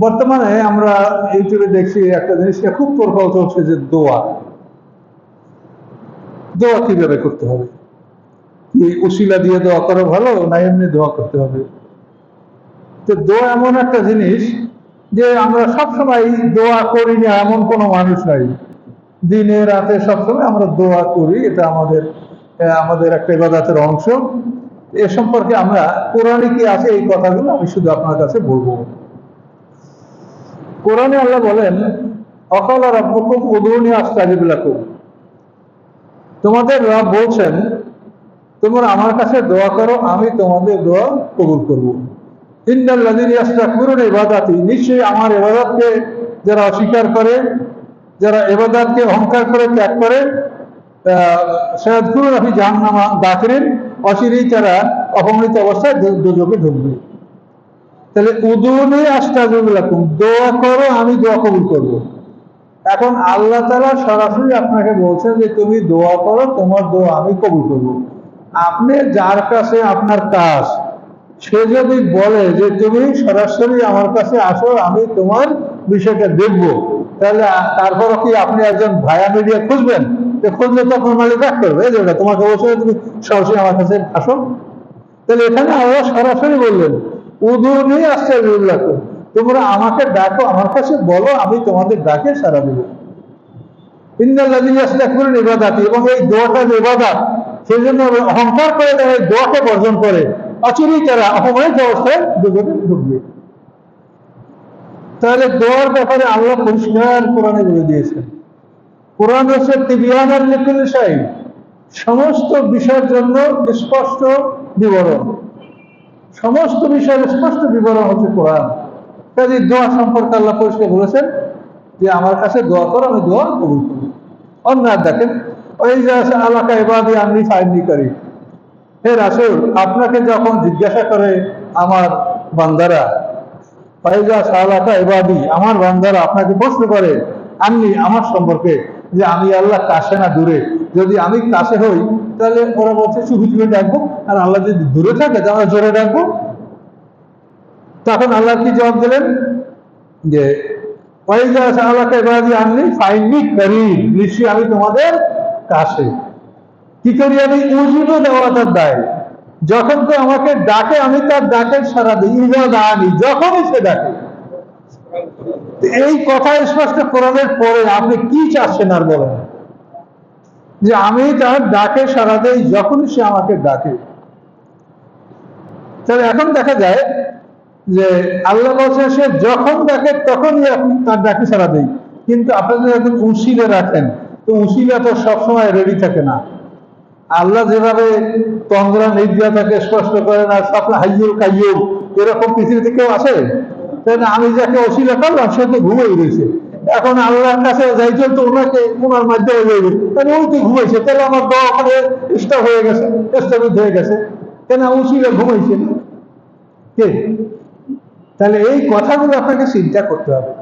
বর্তমানে আমরা ইউটিউবে দেখছি একটা জিনিসটা খুব প্রভাব চলছে যে দোয়া। দোয়া কীভাবে করতে হবে? কি উশিলা দিয়ে দোয়া করা ভালো না এমনি দোয়া করতে হবে? তো দোয়া এমন একটা জিনিস যে আমরা সবসময় দোয়া করি না এমন কোনো মানুষ নাই। দিনে, রাতে সবসময় আমরা দোয়া করি, এটা আমাদের আমাদের একটা ইবাদতের অংশ। এ সম্পর্কে আমরা কোরআনে কি আছে এই কথাগুলো আমি শুধু আপনার কাছে বলব। কোরআনে আল্লাহ বলেন, অকাল রব্বকুম উদুনি আস্তাজিব লাকুম তোমাদের রব বলছেন, তোমরা আমার কাছে দোয়া করো, আমি তোমাদের দোয়া কবুল করব। ইন্দাল্লাযিন ইয়াস্তাকবিরুনা ইবাদাতি, নিশ্চয়ই আমার ইবাদতকে যারা অস্বীকার করে, যারা ইবাদতকে অহংকার করে, ত্যাগ করে সৈয়দকুর রফি জাহান্নামা দাখিরিন, অচিরেই তারা অপমানিত অবস্থায় দু- দুজকে ঢুকবে। তাহলে উদুনি আস্তাজুলাকুম দোয়া করো, আমি দোয়া কবুল করব। এখন আল্লাহ তাআলা সরাসরি আপনাকে বলছেন যে, তুমি দোয়া করো, তোমার দোয়া আমি কবুল করব। আপনি যার কাছে আপনার কাজ, সে যদি বলে যে, তুমি সরাসরি আমার কাছে আসো, আমি তোমার বিষয়টা দেখব। তাহলে তারপরও কি আপনি একজন ভায়া মিডিয়া খুঁজবেন? খুঁজলে তো মালিক রাগ করবে। এই যে তোমাকে বলছে তুমি সরাসরি আমার কাছে আসো। তাহলে এখানে আল্লাহ সরাসরি বললেন উদুনি আসতে রাখো তোমরা আমাকে ডাকো, আমার কাছে বলো, আমি তোমাদের ডাকে সারা দেব। এবং এই দোয়াটা অহংকার করে তারা এই দোয়াকে বর্জন করে। তারা অপমানিত অবস্থায় ঢুকবে। তাহলে দোয়ার ব্যাপারে আল্লাহ পরিষ্কার কোরআনে বলে দিয়েছেন। কোরআন হচ্ছে তিবিয়ানার লিকুল শাই সমস্ত বিষয়ের জন্য স্পষ্ট বিবরণ। সমস্ত বিষয়ের স্পষ্ট বিবরণ হচ্ছে কোরআন। কাজে দোয়া সম্পর্কে আল্লাহ পরিষ্কার বলেছেন যে, আমার কাছে দোয়া করো, আমি দোয়া কবুল করি অন্য আর দেখেন, ওই যে আছে আলাকা এবাদি আমি ফাইনি করি। হে রাসুল, আপনাকে যখন জিজ্ঞাসা করে আমার বান্দারা ফাইজা সালাকা এবাদি আমার বান্দারা আপনাকে প্রশ্ন করে আমি আমার সম্পর্কে যে আমি আল্লাহ কাছে না দূরে, যদি আমি কাছে হই তাহলে ওরা বলছে চুপি চুপি ডাকবো আর আল্লাহ যদি দূরে থাকে তাহলে জোরে ডাকবো। তখন আল্লাহ কি জবাব দিলেন? যে ফাইজা সালাকা এবাদি আমি ফাইনি করি নিশ্চয়ই আমি তোমাদের কাছে। কি করি আমি? দেওয়া তার দায়। যখন তো আমাকে ডাকে, আমি তার ডাকে সারা দিই। ইজা দানি যখনই সে ডাকে। এই কথা স্পষ্ট কোরআনের পরে আপনি কি চাচ্ছেন আর বলেন? যে আমি তার ডাকে সারা দেই, যখনই সে আমাকে ডাকে। তাহলে এখন দেখা যায় যে আল্লাহ বলছে, সে যখন ডাকে, তখনই আপনি তার ডাকে সারা দেই। কিন্তু আপনি যদি একজন উশিলে রাখেন, তো উশিলা তো সবসময় রেডি থাকে না। আল্লাহ যেভাবে তন্দ্রা নির্যাতাকে স্পষ্ট করেন আর স্বপ্ন হাইয়ুল কাইয়ুম, এরকম পৃথিবীতে কেউ আছে? তাই না আমি যাকে অশিলা করলাম, সে তো ঘুমিয়ে রয়েছে। এখন আল্লাহর কাছে যাইতে তো ওনাকে ওনার মাধ্যমে যাইবে তাহলে ওই তো ঘুমাইছে? তাহলে আমার দোয়া ওখানে স্টপ হয়ে গেছে স্থগিত হয়ে গেছে। কেন উশিলা ঘুমাইছে কে? তাহলে এই কথাগুলো আপনাকে চিন্তা করতে হবে।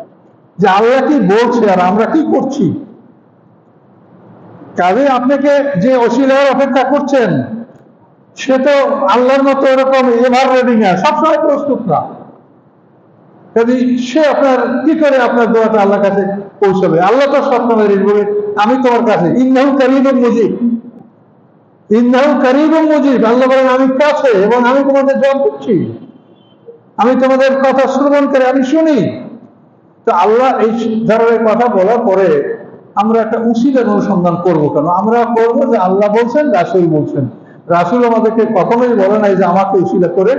যে আল্লাহ কি বলছে আর আমরা কি করছি? কাজে আপনাকে যে অশিলার অপেক্ষা করছেন, সে তো আল্লাহর মতো এরকম এভার রেডি সবসময় প্রস্তুত না। কাজে সে আপনার, কি করে আপনার দোয়াটা আল্লাহর কাছে পৌঁছাবে? আল্লাহ তো সবসময় বলে, আমি তোমার কাছে ইন্নাহু কারিবুম মুজিব। ইন্নাহু কারিবুম মুজিব। আল্লাহ বলেন, আমি কাছে এবং আমি তোমাদের জবাব দিচ্ছি। আমি তোমাদের কথা শ্রবণ করে আমি শুনি। তো আল্লাহ এই ধরনের কথা বলার পরে আমরা একটা উচিতের অনুসন্ধান করব কেন? আমরা করব যে আল্লাহ বলছেন, রাসুল বলছেন। রাসুল আমাদেরকে কখনোই বলে নাই যে আমাকে উচিলা করে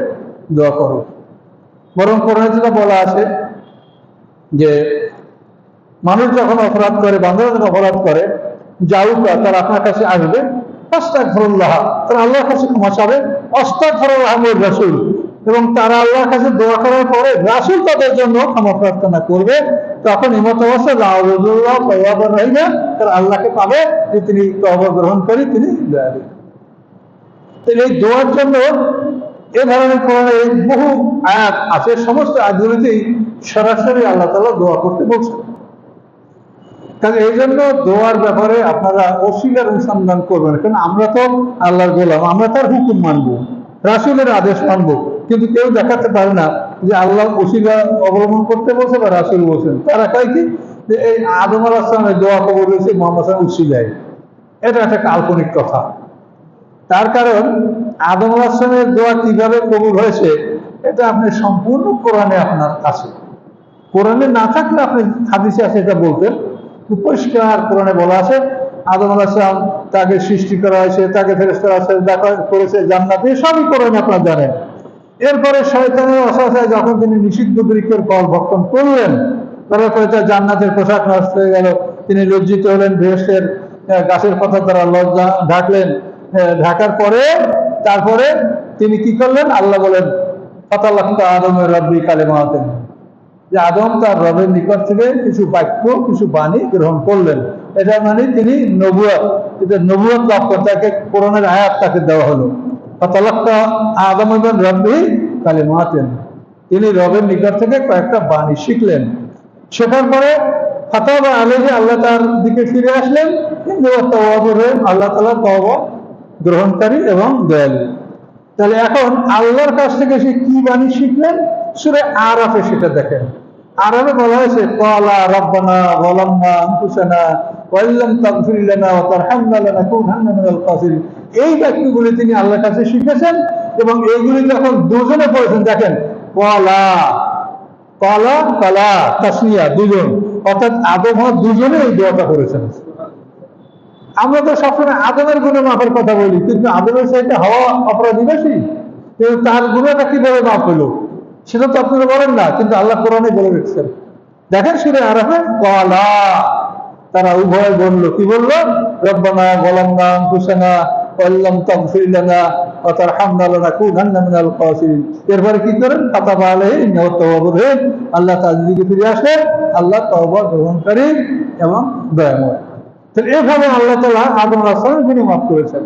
দোয়া করো। বরং কোরআনে যেটা বলা আছে যে মানুষ যখন অপরাধ করে বান্ধব যখন অপরাধ করে, যাউকা তার আপনার কাছে আসবে অস্তাক ফরুল্লাহ তারা আল্লাহর কাছে ক্ষমা চাবে অস্তাক ফরুল্লাহ রাসুল। এবং তারা আল্লাহর কাছে দোয়া করার পরে রাসুল তাদের জন্য ক্ষমা প্রার্থনা করবে। তখন ইমত অবস্থা রাহুল্লাহ তওয়াবার রহিমা, তারা আল্লাহকে পাবে, যে তিনি তওবা গ্রহণ করে তিনি দয়া এই দোয়ার জন্য এ ধরনের কোরআনে বহু আয়াত আছে, সমস্ত আয়াতগুলিতেই সরাসরি আল্লাহ তাআলা দোয়া করতে বলছেন। কাজে এই জন্য দোয়ার ব্যাপারে আপনারা অস্বীকার অনুসন্ধান করবেন, কারণ আমরা তো আল্লাহর গোলাম, আমরা তার হুকুম মানবো, রাসুলের আদেশ মানবো, কিন্তু কেউ দেখাতে পারে না যে আল্লাহ ওসিলা অবলম্বন করতে বলছে বা রাসুল বলছেন। তারা কয় কি? যে এই আদম আল আসলামের দোয়া কবর রয়েছে মোহাম্মদ সাহেব উসিলায় এটা একটা কাল্পনিক কথা। তার কারণ, আদম আল আসলামের দোয়া কীভাবে কবুল হয়েছে, এটা আপনি সম্পূর্ণ কোরআনে আপনার আছে। কোরআনে না থাকলে আপনি হাদিসে আছে এটা বলতেন পরিষ্কার কোরআনে বলা আছে, আদম আলাহিসাম তাকে সৃষ্টি করা হয়েছে, তাকে ফেরেস্তারা দেখা করেছে, জান্নাতে, সবই কোরআনে আপনার জানেন। এরপরে শয়তানের অসহায় যখন তিনি নিষিদ্ধ বৃক্ষের ফল ভক্ষণ করলেন তারপর পরে তার জান্নাতের পোশাক নষ্ট হয়ে গেল, তিনি লজ্জিত হলেন বৃহস্পের গাছের পাতা দ্বারা লজ্জা ঢাকলেন ঢাকার পরে তারপরে তিনি কি করলেন? আল্লাহ বলেন ফাতাল্লাহা আদমের রব্বি কালে মাহাতেন যে আদম তার রবের নিকট থেকে কিছু বাক্য, কিছু বাণী গ্রহণ করলেন। এটা মানে তিনি নবুয়াত এটা নবুয়াত লাভ করতে, তাকে কোরআনের আয়াত তাকে দেওয়া হলো। ফাতাল্লাহা আদম এবং রব্বি কালে মাহাতেন তিনি রবের নিকট থেকে কয়েকটা বাণী শিখলেন। শেখার পরে ফাতাবা আলহি আল্লাহ তার দিকে ফিরে আসলেন। কিন্তু আল্লাহ তালা তওবা গ্রহণকারী এবং দয়ালু। তাহলে এখন আল্লাহর কাছ থেকে সে কি বাণী শিখলেন? সুরে আরাফে সেটা দেখেন। আরাফে বলা হয়েছে কলা রব্বানা এই বাক্যগুলি তিনি আল্লাহর কাছে শিখেছেন এবং এইগুলি যখন দুজনে পড়েছেন। দেখেন কলা কলা কলা তাসনিয়া দুজন অর্থাৎ আদম দুজনে এই দোয়াটা করেছেন। আমরা তো সবসময় আদমের গুণে মাফের কথা বলি, কিন্তু আদমের সাথে হওয়া অপরাধী বেশি কিন্তু তার গুণটা কীভাবে মাফ হলো? সেটা তো আপনারা বলেন না, কিন্তু আল্লাহ কোরআনে বলে রেখেছেন। দেখেন সুরে আরাফে কলা তারা উভয় বলল, কি বলল? রব্বানা গলামনা কুসানা অল্লাম তাগফির লানা ওয়া তারহামনা লানাকুনান্না মিনাল খাসিরিন। এরপরে কি করেন? ফাতাবা আলাইহি ইন্নাহু আল্লাহ তাআলা দিকে ফিরে আসেন। আল্লাহ তওবা গ্রহণকারী এবং দয়াময়। তাহলে এভাবে আল্লাহ তালা আদম রাসূলের তিনি মাফ করেছেন।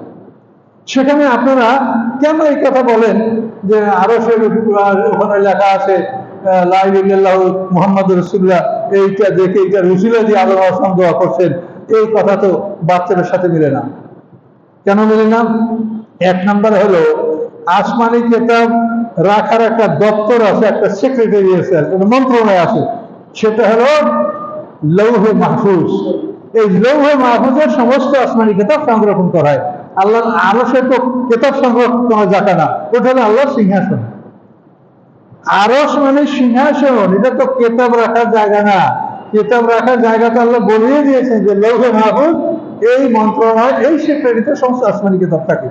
সেখানে আপনারা কেন এই কথা বলেন যে আরও সে ওখানে লেখা আছে লাইল্লাহ মোহাম্মদ রসুল্লাহ এইটা দেখে এইটা রসুল্লাহ দিয়ে আদম আসলাম দোয়া করছেন, এই কথা তো বাচ্চাদের সাথে মিলে না। কেন মিলে না? এক নাম্বার হলো, আসমানি কেতাব রাখার একটা দপ্তর আছে, একটা সেক্রেটারি আছে, একটা মন্ত্রণালয় আছে, সেটা হলো লৌহে মাহফুজ। এই লৌহে মাহফুজের সমস্ত আসমানি কেতাব সংরক্ষণ করা হয়। আল্লাহ আরও সে তো কেতাব সংরক্ষণ যাবে না। ওটা হলো আল্লাহর সিংহাসন। আরস মানে সিংহাসন, এটা তো কেতাব রাখার জায়গা না। কেতাব রাখার জায়গা তো আল্লাহ বলিয়ে দিয়েছেন যে লৌহে মাহফুজ, এই মন্ত্রণালয়, এই সেক্রেটারিতে সমস্ত আসমানি কেতাব থাকে।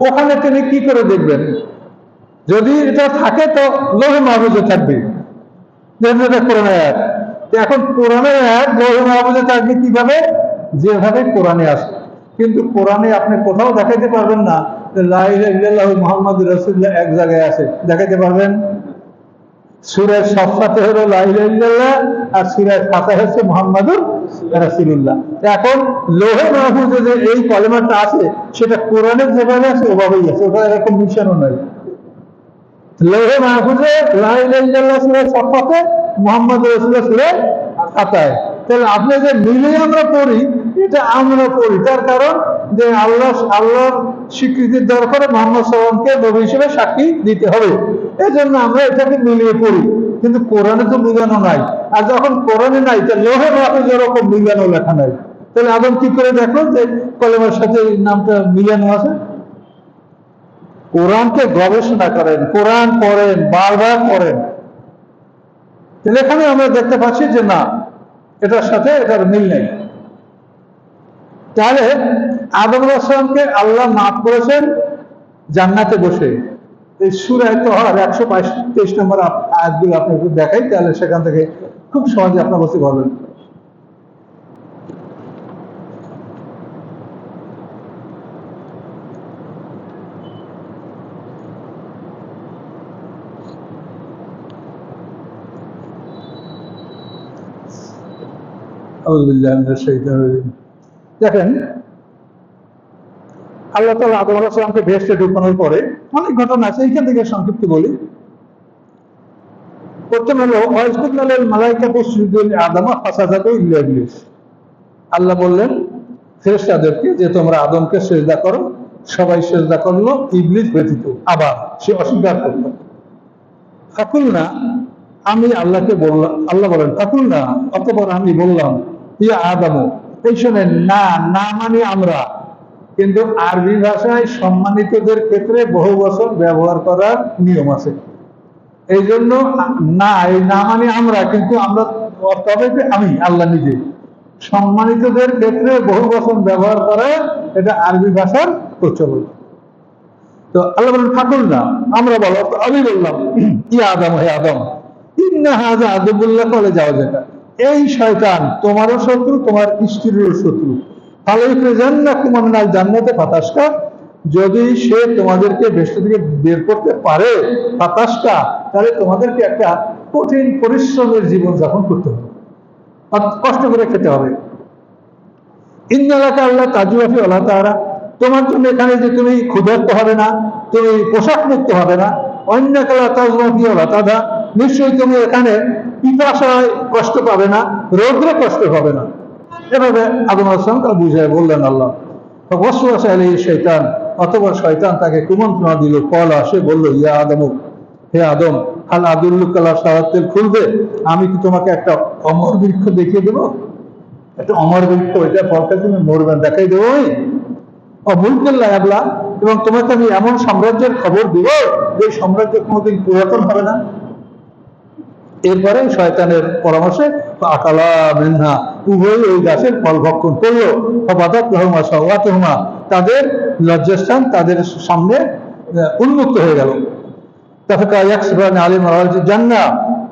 ওখানে তিনি কি করে দেখবেন? যদি এটা থাকে তো লৌহে মাহফুজে থাকবে। কোরআনের আয়াত। এখন কোরআনের আয়াত লৌহে মাহফুজে থাকবে কীভাবে? যেভাবে কোরআনে আসে। কিন্তু কোরআনে আপনি কোথাও দেখাইতে পারবেন না লাইল্লাহ মোহাম্মদ রসুল্লাহ এক জায়গায় আছে। দেখাইতে পারবেন? সুরের সফাতে হলো লাইল্লাহ আর সুরের ফাতে হচ্ছে এখন লোহে মাহফুজে যে এই কলেমাটা আছে, সেটা কোরআনের যেভাবে আছে, ওভাবেই আছে। ওটা এরকম মিশনও নয় লোহে মাহফুজে সফাতে মোহাম্মদ সুরের খাতায় তাহলে আপনি যে মিলে আমরা পড়ি, এটা আমরা পড়ি। তার কারণ যে আল্লাহ, আল্লাহর স্বীকৃতির দরকারে মোহাম্মদ নবী হিসেবে সাক্ষী দিতে হবে। এই জন্য আমরা এটাকে মিলিয়ে পড়ি। কিন্তু কোরআনে তো মিলানো নাই। আর যখন কোরআনে নাই, তা লোহে মাহফুজ এরকম মিলানো লেখা নাই। তাহলে আদম কি করে দেখো যে কলেমার সাথে নামটা মিলানো আছে? কোরআনকে গবেষণা করেন, কোরআন পড়েন, বারবার পড়েন। তাহলে এখানে আমরা দেখতে পাচ্ছি যে না, এটার সাথে এটার মিল নেই। তাহলে আদম আসলামকে আল্লাহ মাফ করেছেন জান্নাতে বসে। এই সুরায় তো আর একশো বাইশ, তেইশ নম্বর আয়াতগুলো আপনাকে দেখাই, তাহলে সেখান থেকে খুব সহজে আপনার বসে পারবেন দেখেন, আল্লাহ তালা আদম আলাহিসামকে ভেস্টে ঢুকানোর পরে অনেক ঘটনা আছে, এইখান থেকে সংক্ষিপ্ত বলি। প্রথম হলো মালাইকা বসুদুল আদমা আল্লাহ বললেন, ফেরেশতাদেরকে যে তোমরা আদমকে সেজদা করো, সবাই সেজদা করল, ইবলিস ব্যতীত, আবার সে অস্বীকার করল। ফাকুল না আমি আল্লাহকে বললাম, আল্লাহ বলেন ফাকুল না অতপর আমি বললাম ইয়া আদামু। এই শোনেন না না মানে আমরা। কিন্তু আরবি ভাষায় সম্মানিতদের ক্ষেত্রে বহু বছর ব্যবহার করার নিয়ম আছে। এই জন্য না, এই না মানে আমরা, কিন্তু আমরা তবে আমি, আল্লাহ নিজে। সম্মানিতদের ক্ষেত্রে বহু বছর ব্যবহার করা এটা আরবি ভাষার প্রচলন। তো আল্লাহ বলেন ঠাকুর না, আমরা বলো, আমি বললাম কি আদম, হে আদম, ইন্না হাজা আদবুল্লাহ বলে যাওয়া যেটা এই শয়তান তোমারও শত্রু, তোমার স্ত্রীরও শত্রু। ফালাই প্রেজান্না কুমামিনাল জান্নাতে ফাতাসকা যদি সে তোমাদেরকে বেষ্ট থেকে বের করতে পারে ফাতাসকা তাহলে তোমাদেরকে একটা কঠিন পরিশ্রমের জীবন যাপন করতে হবে। কষ্ট করে খেতে হবে। ইন্দালাকা আল্লাহ তাজুয়াফি আল্লাহ তাহারা তোমার জন্য এখানে যে তুমি ক্ষুধার্ত হবে না, তুমি পোশাক মুক্ত হবে না অন্য কালা তাজুয়াফি আল্লাহ তাদা নিশ্চয়ই তুমি এখানে পিপাসায় কষ্ট পাবে না, রৌদ্রে কষ্ট হবে না। এভাবে আদম আসলাম তা বুঝায় বললেন আল্লাহ। ওয়াসওয়াসা শয়তান অথবা শয়তান তাকে কুমন্ত্রণা দিল কল আসে বলল, ইয়া আদম, হে আদম, হাল আদুল্লুকালা সাহায্যের খুলবে আমি কি তোমাকে একটা অমর বৃক্ষ দেখিয়ে দেবো? একটা অমর বৃক্ষ এটা ফলটা তুমি মরবেন, দেখাই দেবো আমি অমূল এবলা এবং তোমাকে আমি এমন সাম্রাজ্যের খবর দিব যে সাম্রাজ্য কোনোদিন পুরাতন হবে না? এরপরে শয়তানের পরামর্শে আকালা মেন্না উভয় ওই গাছের ফল ভক্ষণ করল। বাদক রহমা সওয়াত তাদের লজ্জাস্থান তাদের সামনে উন্মুক্ত হয়ে গেল। জান্না,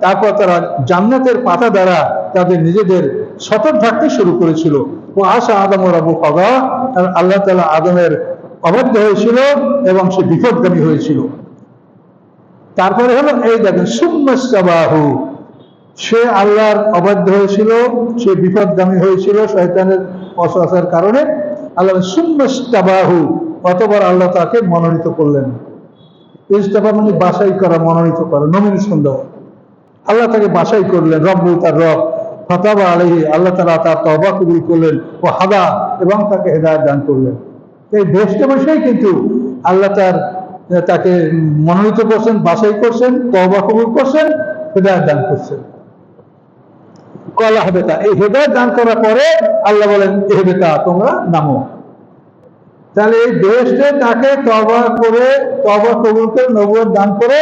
তারপর তারা জান্নাতের পাতা দ্বারা তাদের নিজেদের সতর্ক থাকতে শুরু করেছিল। ও আশা আদম রাবু কগা আল্লাহ তালা আদমের অবাধ্য হয়েছিল এবং সে বিপদগামী হয়েছিল। তারপরে হলো এই দেখেন সুম্মাহু সে আল্লাহর অবাধ্য হয়েছিল, সে বিপদগামী হয়েছিল শয়তানের অসহাসার কারণে। আল্লাহ সুম্মাহু অতবার আল্লাহ তাকে মনোনীত করলেন। ইস্তাফা মানে বাসাই করা, মনোনীত করা নমিনেশন দেওয়া। আল্লাহ তাকে বাসাই করলেন রব্বু তার রব। ফতাবা আলহি আল্লাহ তালা তার তবা কবুল করলেন ও হাদা, এবং তাকে হেদায়ত দান করলেন। এই বসতে বসেই কিন্তু আল্লাহ তার তাকে মনোনীত করছেন, বাছাই করছেন তবা কবুল করছেন, হেদায়ত দান করছেন। কলা হেবেতা এই হেদায়ত দান করার পরে আল্লাহ বলেন হেবেতা তোমরা নামো। তাহলে এই দেশে তাকে তবা করে তবা কবুল করে নবুয়ত দান করে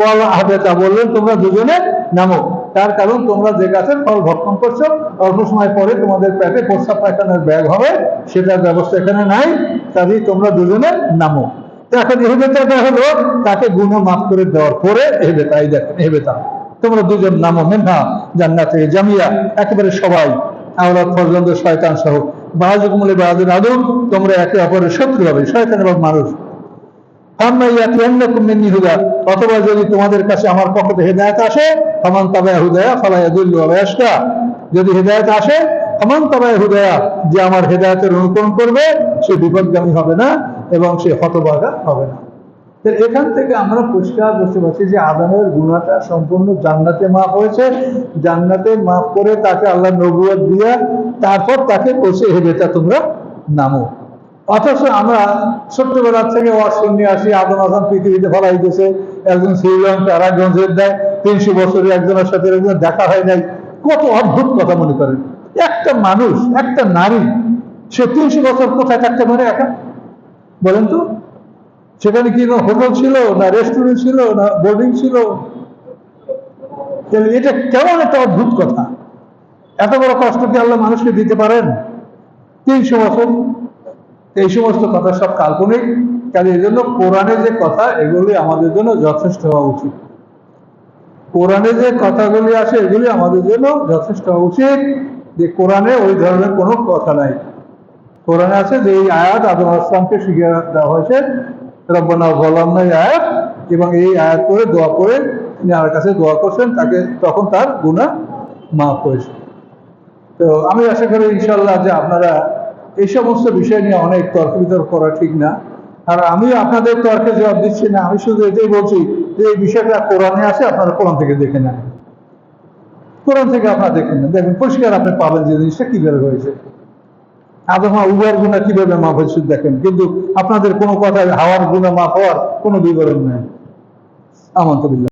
কল আহবেতা বললেন, তোমরা দুজনে নামো। তার কারণ তোমরা যে গাছের ফল ভক্ষণ করছ, অল্প সময় পরে তোমাদের পেটে প্রস্তাব পায়খানার ব্যাগ হবে, সেটার ব্যবস্থা এখানে নাই কাজেই তোমরা দুজনে নামো। এখন এহেবেতাটা হলো তাকে গুণ মাফ করে দেওয়ার পরে এহেবেতা এই দেখেন এহেবেতা তোমরা দুজন নামো, মেনহা, জান্নাত জামিয়া, একেবারে সবাই, আওলাদ ফজলন্দ শয়তান সহ। বাহাজুকুমলে বাহাদুর আদম তোমরা একে অপরের শত্রু হবে, শয়তান এবং মানুষ। অথবা যদি তোমাদের কাছে আমার পক্ষ থেকে হেদায়েত আসে, ফামান তাবায়া হুদায়া, ফালা ইয়াদুল্লু ওয়া যদি হেদায়েত আসে ফামান তাবায়া হুদায়া, যে আমার হেদায়েতের অনুকরণ করবে, সে বিপদগামী হবে না এবং সে হতভাগা হবে না। এখান থেকে আমরা পরিষ্কার বুঝতে পারছি যে আদামের গুণাটা সম্পূর্ণ জান্নাতে মাফ হয়েছে। জান্নাতে মাফ করে তাকে আল্লাহ নবুয়ত দিয়া তারপর তাকে বসে হেবেতা তোমরা নামো। অথচ আমরা ছোট্টবেলা থেকে ওয়াজ আসি, আদম আসাম পৃথিবীতে ফলাই দিয়েছে। একজন একজন জেদ দেয়, তিনশো বছরে একজনের সাথে একজন দেখা হয় নাই। কত অদ্ভুত কথা মনে করেন। একটা মানুষ, একটা নারী, সে তিনশো বছর কোথায় থাকতে পারে একা? বলেন তো। সেখানে কি না হোটেল ছিল, না রেস্টুরেন্ট ছিল, না বোর্ডিং ছিল? এটা কেমন একটা অদ্ভুত কথা। এত বড় কষ্ট কি আল্লাহ মানুষকে দিতে পারেন? তিনশো বছর। এই সমস্ত কথা সব কাল্পনিক। কাজে এই জন্য কোরআনে যে কথা, এগুলি আমাদের জন্য যথেষ্ট হওয়া উচিত। কোরআনে যে কথাগুলি আছে এগুলি আমাদের জন্য যথেষ্ট হওয়া উচিত। যে কোরআনে ওই ধরনের কোনো কথা নাই। কোরআনে আছে যে এই আয়াত আদম আসলামকে শিখিয়ে দেওয়া হয়েছে, রব্বানা বলাম না আয়াত এবং এই আয়াত করে দোয়া করে তিনি আমার কাছে দোয়া করছেন, তাকে তখন তার গুণা মাফ হয়েছে। তো আমি আশা করি ইনশাল্লাহ যে আপনারা এই সমস্ত বিষয় নিয়ে অনেক তর্ক বিতর্ক করা ঠিক না। আর আমি আপনাদের তর্কে জবাব দিচ্ছি না, আমি শুধু এটাই বলছি যে এই বিষয়টা কোরআনে আছে, আপনারা কোরআন থেকে দেখে নেন। কোরআন থেকে আপনারা দেখে নেন দেখবেন পরিষ্কার আপনি পাবেন যে জিনিসটা কি বের হয়েছে আদমা উবার গুণা কীভাবে মাফ হয়েছে দেখেন, কিন্তু আপনাদের কোনো কথা হাওয়ার গুণা মাফ হওয়ার কোনো বিবরণ নেই। আমন্তবিল্লাহ